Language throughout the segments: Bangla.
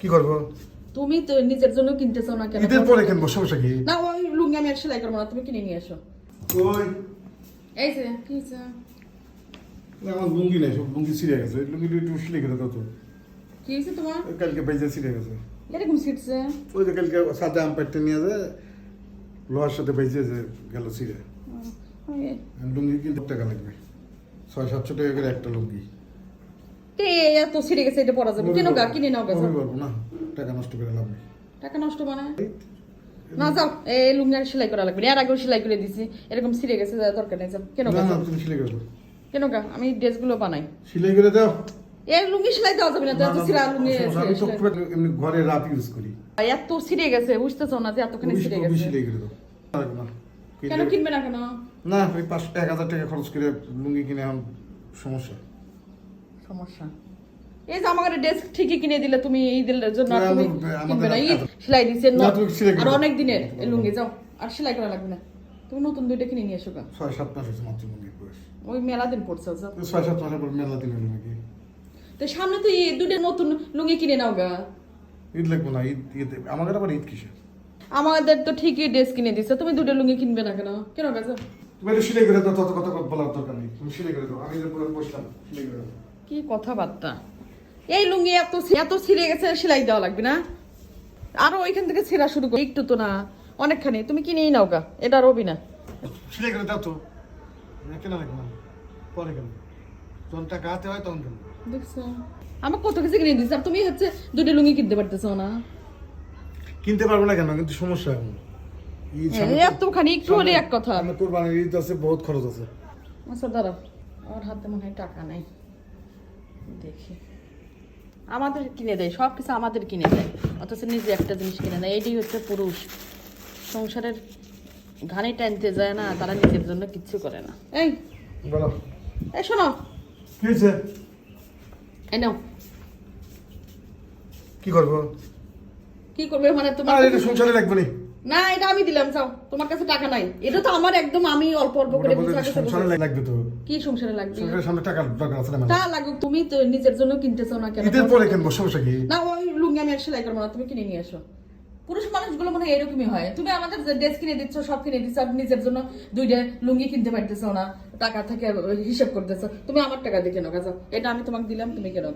কি করব? তুমি তো নিজের জন্য কিনতে চাও না কেন? ঈদের পরে কিনবো সমস্যা কি? না ওই লুঙ্গি আমি আর সেলাই করব না তুমি কিনে নিয়ে এসো ওই এই যে কি? আমার লুঙ্গি নাই সব লুঙ্গি ছিঁড়ে গেছে। লুঙ্গি একটু তত কি হয়েছে তোমার? কালকে বাইজে ছিঁড়ে গেছে। এরকম ওই যে কালকে সাদা আম নিয়ে লোহার সাথে বাইজে যে গেল ছিঁড়ে। লুঙ্গি কিন্তু টাকা লাগবে? ছয় সাতশো টাকা করে একটা লুঙ্গি। তে এত ছিঁড়ে গেছে এটা পরা যাবে। কেন গা কিনে নাও আমি পারব না টাকা নষ্ট করে লাভ নেই। টাকা নষ্ট বানায় না যাও এই লুঙ্গি সেলাই করা লাগবে না। এর আগেও সেলাই করে দিছি এরকম ছিঁড়ে গেছে যা দরকার নেই যাও কেন গা। তুমি সিলাই করে। কেন গা আমি ড্রেসগুলো বানাই। সিলাই করে দাও। এই লুঙ্গি সেলাই দেওয়া যাবে না তো এত ছিঁড়া লুঙ্গি আমি তো এমনি ঘরে রাপ ইউজ করি। এত ছিঁড়ে গেছে বুঝতেছো না যে এতখানি ছিঁড়ে গেছে। সিলাই করে দাও। কেন কিনবে না কেন? না ওই এক হাজার টাকা খরচ করে লুঙ্গি কিনে এখন সমস্যা। সমস্যা। এই যে আমাকে ড্রেস ঠিকই কিনে দিলে তুমি ঈদের জন্য আর তুমি আমাদের- কিনবে না। ঈদ সেলাই দিচ্ছে না, তুমি সেলাই করে আর অনেক দিনের এই লুঙ্গি যাও। আর সেলাই করা লাগবে না। তুমি নতুন দুইটা কিনে নিয়ে এসো গা। ছয় সাত মাস হয়েছে মাত্র লুঙ্গি বয়স। ওই মেলা দিন পড়ছে যাও। তো ছয় সাত মাসের পর মেলা দিন নাকি? তো সামনে তো দুইটা নতুন লুঙ্গি কিনে নাও গা। ঈদ লাগবো না ঈদ ঈদ। আমাদের আবার ঈদ কিসের? আমাদের তো ঠিকই ড্রেস কিনে দিচ্ছে তুমি দুটো লুঙ্গি কিনবে না কেন? কেন গা যাও? তুমি সিলাই করে দাও তত কথা বলার দরকার নেই। তুমি সিলাই করে দাও। আমি বসলাম সিলাই করে দাও। কি কথাবার্তা? এই লুঙ্গি এত এত ছিঁড়ে গেছে সেলাই দেওয়া লাগবে না। আরও ওইখান থেকে ছেঁড়া শুরু করো একটু তো না অনেকখানি। তুমি কিনেই নাও গা এটা রবি না। সিলাই করে দাও তো। কেন পরে কেন। যখন টাকা হাতে হয় তখন কেন। দেখছ? আমার কত কিছু কিনে দিচ্ছে আর তুমি হচ্ছে দুটো লুঙ্গি কিনতে পারতেছো না। কিনতে পারব না কেন? কিন্তু সমস্যা এখন। এই এতখানি একটু হলে এক কথা। সামনে কোরবানির ঈদ আছে বহুত খরচ আছে। আচ্ছা দাঁড়াও। আমার হাতে মনে হয় টাকা নাই। দেখি। আমাদের কিনে দেয় সব কিছু আমাদের কিনে দেয়। অথচ নিজে একটা জিনিস কিনে দেয় এটাই হচ্ছে পুরুষ। সংসারের ঘানি টানতে যায় না তারা নিজের জন্য কিচ্ছু করে না। এই বলো। এই শোনো। কি হয়েছে? এই নাও। কি করব? কি করবে মানে তোমার সংসারে লাগবে না না এটা আমি দিলাম চাও তোমার কাছে টাকা নাই। এটা তো আমার একদম আমি অল্প অল্প করে সংসারে লাগবে তো। কি সংসারে লাগবে? সংসারের সামনে টাকার দরকার আছে না মানে? তা লাগুক তুমি তো নিজের জন্য কিনতে চাও না কেন? ঈদের পরে কিনবো সমস্যা কি? না ওই লুঙ্গি আমি আর সেলাই করব না তুমি কিনে নিয়ে এসো। পুরুষ মানুষগুলো মনে হয় এরকমই হয়। তুমি আমাদের ড্রেস কিনে দিচ্ছ সব কিনে দিচ্ছ নিজের জন্য দুইটা লুঙ্গি কিনতে পারতেছো না টাকা থেকে হিসাব করতেছো। তুমি আমার টাকা দিয়ে কেন গাছ এটা আমি তোমাকে দিলাম তুমি কেন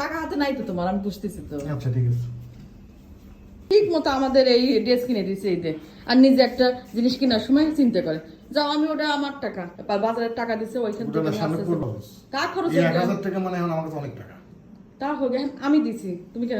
টাকা হাতে নাই তো তোমার আমি বুঝতেছি তো। আচ্ছা ঠিক আছে। ঠিক মতো আমাদের এই ড্রেস কিনে দিচ্ছে এই যে। আর নিজে একটা জিনিস কেনার সময় চিন্তা করে যাও আমি ওটা আমার টাকা। বাজারের টাকা দিচ্ছে ওইখান থেকে সামনে কার খরচ টাকা মানে এখন আমার কাছে অনেক টাকা। তা হোক আমি দিছি। তুমি কেন?